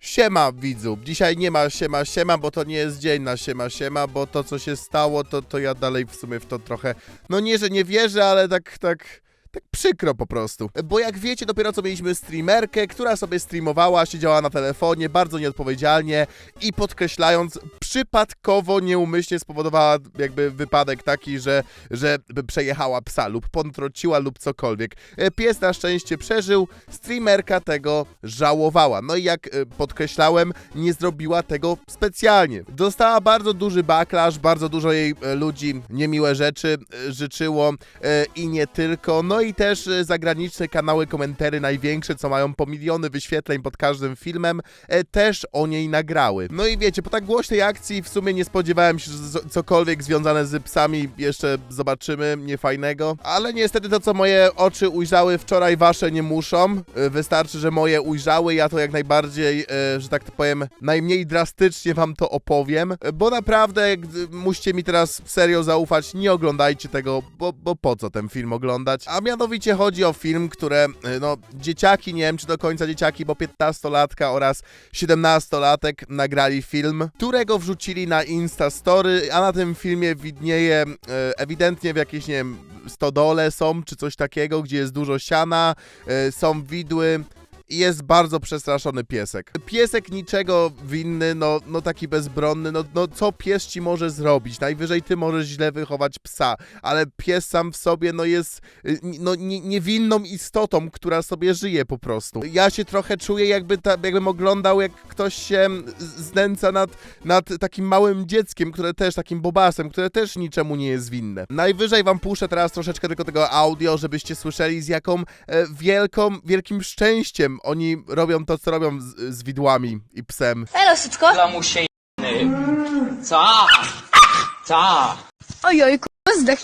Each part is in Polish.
Siema widzu, dzisiaj nie ma siema siema, bo to nie jest dzień na siema siema, bo to co się stało, to, to ja dalej w sumie w to trochę, no nie, że nie wierzę, ale tak, tak, tak przykro po prostu. Bo jak wiecie, dopiero co mieliśmy streamerkę, która sobie streamowała, siedziała na telefonie, bardzo nieodpowiedzialnie i podkreślając, przypadkowo, nieumyślnie spowodowała jakby wypadek taki, że, że przejechała psa lub potrąciła lub cokolwiek. E, Pies na szczęście przeżył, streamerka tego żałowała. No i jak e, podkreślałem, nie zrobiła tego specjalnie. Dostała bardzo duży backlash, bardzo dużo jej e, ludzi niemiłe rzeczy życzyło i nie tylko. No i też e, zagraniczne kanały komentary największe, co mają po miliony wyświetleń pod każdym filmem, e, też o niej nagrały. No i wiecie, po tak głośnej akcji w sumie nie spodziewałem się, że cokolwiek związane z psami jeszcze zobaczymy, niefajnego. Ale niestety to, co moje oczy ujrzały wczoraj, wasze nie muszą. E, Wystarczy, że moje ujrzały, ja to jak najbardziej, że tak to powiem, najmniej drastycznie wam to opowiem, bo naprawdę musicie mi teraz serio zaufać, nie oglądajcie tego, bo, bo po co ten film oglądać? A mianowicie chodzi o film, które, e, no, dzieciaki, nie wiem czy do końca dzieciaki, bo 15-latka oraz 17-latek nagrali film, którego wrzucili na Instastory, a na tym filmie widnieje e, ewidentnie w jakiejś, nie wiem, stodole są, czy coś takiego, gdzie jest dużo siana, e, są widły jest bardzo przestraszony piesek. Piesek niczego winny, no, no taki bezbronny, no, no co pies ci może zrobić? Najwyżej ty możesz źle wychować psa, ale pies sam w sobie, no jest y, no, nie, niewinną istotą, która sobie żyje po prostu. Ja się trochę czuję, jakby ta, jakbym oglądał, jak ktoś się z- znęca nad, nad takim małym dzieckiem, które też, takim bobasem, które też niczemu nie jest winne. Najwyżej wam puszczę teraz troszeczkę tylko tego audio, żebyście słyszeli z jaką e, wielką, wielkim szczęściem oni robią to, co robią z, z widłami i psem. Elo, Syczko. Lamusie Co? Co? Ojoj, k***a, zdech.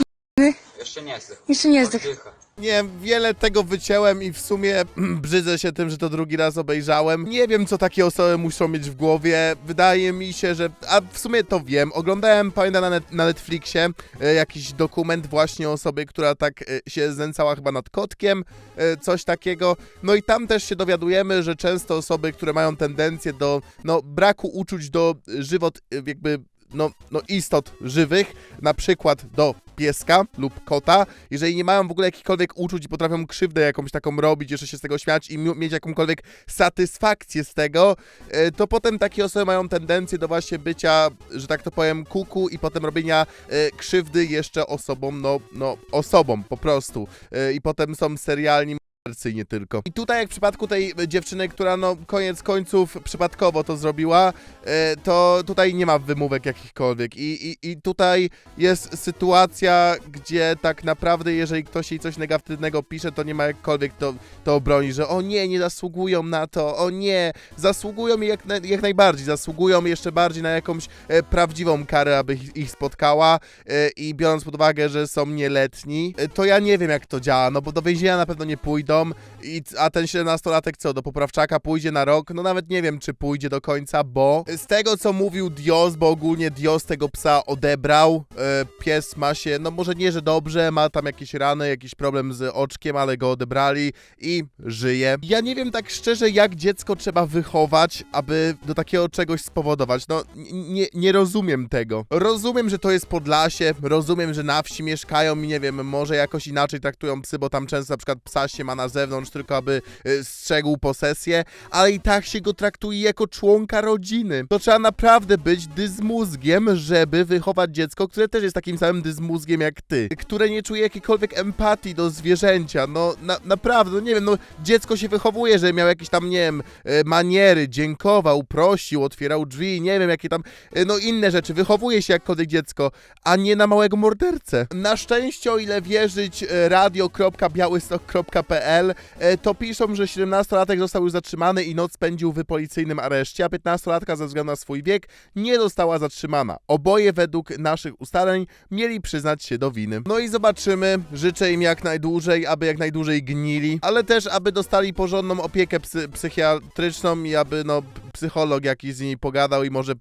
Jeszcze nie zdech. Jeszcze nie zdech. Oddycha. Nie wiem, wiele tego wycięłem i w sumie brzydzę się tym, że to drugi raz obejrzałem. Nie wiem, co takie osoby muszą mieć w głowie. Wydaje mi się, że... A w sumie to wiem. Oglądałem, pamiętam, na, net, na Netflixie e, jakiś dokument właśnie o osobie, która tak e, się znęcała chyba nad kotkiem, e, coś takiego. No i tam też się dowiadujemy, że często osoby, które mają tendencję do no, braku uczuć do żywot e, jakby no, no istot żywych, na przykład do pieska lub kota, jeżeli nie mają w ogóle jakichkolwiek uczuć i potrafią krzywdę jakąś taką robić, jeszcze się z tego śmiać i mi- mieć jakąkolwiek satysfakcję z tego, e, to potem takie osoby mają tendencję do właśnie bycia, że tak to powiem, kuku i potem robienia e, krzywdy jeszcze osobom, no, no osobom po prostu. E, I potem są serialni i nie tylko. I tutaj jak w przypadku tej dziewczyny, która no koniec końców przypadkowo to zrobiła, e, to tutaj nie ma wymówek jakichkolwiek I, i, i tutaj jest sytuacja, gdzie tak naprawdę jeżeli ktoś jej coś negatywnego pisze, to nie ma jakkolwiek to, to obroni, że o nie, nie zasługują na to, o nie, zasługują jak, jak najbardziej, zasługują jeszcze bardziej na jakąś e, prawdziwą karę, aby ich, ich spotkała e, i biorąc pod uwagę, że są nieletni, e, to ja nie wiem jak to działa, no bo do więzienia na pewno nie pójdą, Dom i, a ten 17-latek co, do poprawczaka pójdzie na rok? No nawet nie wiem, czy pójdzie do końca, bo z tego, co mówił Dios, bo ogólnie Dios tego psa odebrał, e, pies ma się, no może nie, że dobrze, ma tam jakieś rany, jakiś problem z oczkiem, ale go odebrali i żyje. Ja nie wiem tak szczerze, jak dziecko trzeba wychować, aby do takiego czegoś spowodować. No, nie, nie rozumiem tego. Rozumiem, że to jest Podlasie, rozumiem, że na wsi mieszkają i nie wiem, może jakoś inaczej traktują psy, bo tam często na przykład psa się ma na zewnątrz tylko, aby y, strzegł posesję, ale i tak się go traktuje jako członka rodziny. To trzeba naprawdę być dyzmózgiem, żeby wychować dziecko, które też jest takim samym dyzmózgiem jak ty, które nie czuje jakiejkolwiek empatii do zwierzęcia. No na, naprawdę, no nie wiem, no dziecko się wychowuje, że miał jakieś tam, nie wiem, e, maniery, dziękował, prosił, otwierał drzwi, nie wiem, jakie tam, e, no inne rzeczy. Wychowuje się jakkolwiek dziecko, a nie na małego mordercę. Na szczęście, o ile wierzyć e, radio.białystok.pl, e, to piszą, że 17-latek został już zatrzymany i noc spędził w policyjnym areszcie, a 15-latka ze względu na swój wiek nie została zatrzymana. Oboje według naszych ustaleń mieli przyznać się do winy. No i zobaczymy. Życzę im jak najdłużej, aby jak najdłużej gnili, ale też aby dostali porządną opiekę psy psychiatryczną i aby no psycholog jakiś z nimi pogadał i może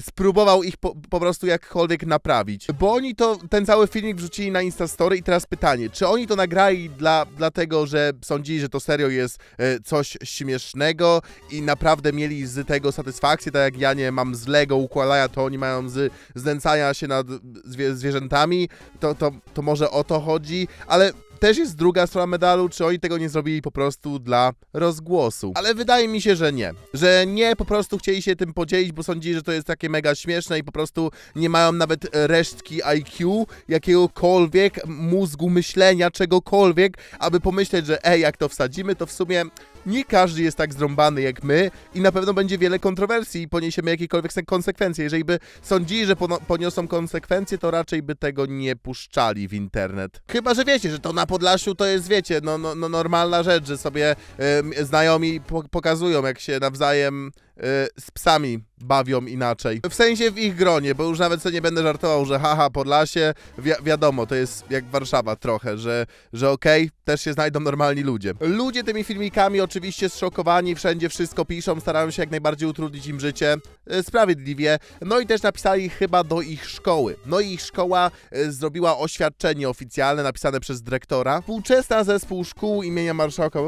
spróbował ich po, po prostu jakkolwiek naprawić. Bo oni to, ten cały filmik wrzucili na Instastory i teraz pytanie, czy oni to nagrali dla, dlatego, że sądzili, że to serio jest e, coś śmiesznego i naprawdę mieli z tego satysfakcję, tak jak ja nie mam z Lego układania, to oni mają z znęcania się nad zwie, zwierzętami, to, to, to może o to chodzi, ale też jest druga strona medalu, czy oni tego nie zrobili po prostu dla rozgłosu. Ale wydaje mi się, że nie. Że nie po prostu chcieli się tym podzielić, bo sądzili, że to jest takie mega śmieszne i po prostu nie mają nawet resztki IQ, jakiegokolwiek mózgu myślenia, czegokolwiek, aby pomyśleć, że ej, jak to wsadzimy, to w sumie nie każdy jest tak zrąbany jak my i na pewno będzie wiele kontrowersji i poniesiemy jakiekolwiek se- konsekwencje. Jeżeli by sądzili, że poniosą konsekwencje, to raczej by tego nie puszczali w internet. Chyba, że wiecie, że to na Podlasiu to jest, wiecie, no, no, no normalna rzecz, że sobie em, znajomi po- pokazują, jak się nawzajem z psami bawią inaczej. W sensie w ich gronie, bo już nawet sobie nie będę żartował, że haha, Podlasie, wi wiadomo, to jest jak Warszawa trochę, że, że okej, też się znajdą normalni ludzie. Ludzie tymi filmikami oczywiście zszokowani, wszędzie wszystko piszą, starają się jak najbardziej utrudnić im życie, e, sprawiedliwie, no i też napisali chyba do ich szkoły. No i ich szkoła e, zrobiła oświadczenie oficjalne napisane przez dyrektora. Współczesna zespół szkół imienia marszałka e,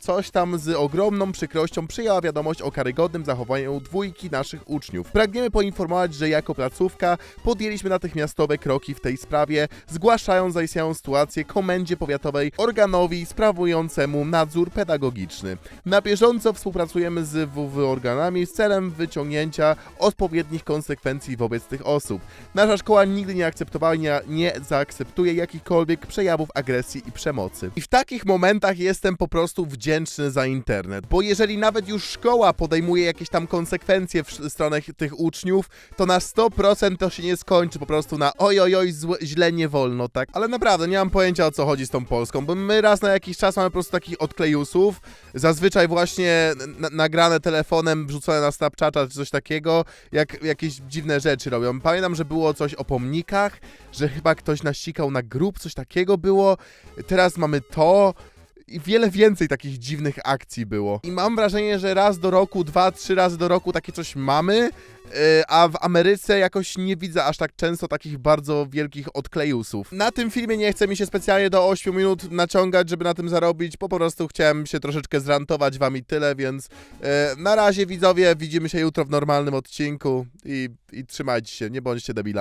coś tam z ogromną przykrością przyjęła wiadomość o karygodnym zachowaniu dwójki naszych uczniów. Pragniemy poinformować, że jako placówka podjęliśmy natychmiastowe kroki w tej sprawie, zgłaszając zaistniałą sytuację komendzie powiatowej organowi sprawującemu nadzór pedagogiczny. Na bieżąco współpracujemy z WW organami z celem wyciągnięcia odpowiednich konsekwencji wobec tych osób. Nasza szkoła nigdy nie akceptowała i nie zaakceptuje jakichkolwiek przejawów agresji i przemocy. I w takich momentach jestem po prostu wdzięczny za internet, bo jeżeli nawet już szkoła podejmuje jakieś tam konsekwencje w stronę ch- tych uczniów, to na 100% to się nie skończy po prostu na oj, oj, źle nie wolno, tak? Ale naprawdę nie mam pojęcia o co chodzi z tą Polską, bo my raz na jakiś czas mamy po prostu takich odklejusów, zazwyczaj właśnie nagrane telefonem, wrzucone na Snapchata czy coś takiego, jak jakieś dziwne rzeczy robią. Pamiętam, że było coś o pomnikach, że chyba ktoś nasikał na grób, coś takiego było. Teraz mamy to. I wiele więcej takich dziwnych akcji było. I mam wrażenie, że raz do roku, dwa, trzy razy do roku takie coś mamy, yy, a w Ameryce jakoś nie widzę aż tak często takich bardzo wielkich odklejusów. Na tym filmie nie chcę mi się specjalnie do 8 minut naciągać, żeby na tym zarobić, po prostu chciałem się troszeczkę zrantować wam i tyle, więc yy, na razie widzowie, widzimy się jutro w normalnym odcinku i, i trzymajcie się, nie bądźcie debilami.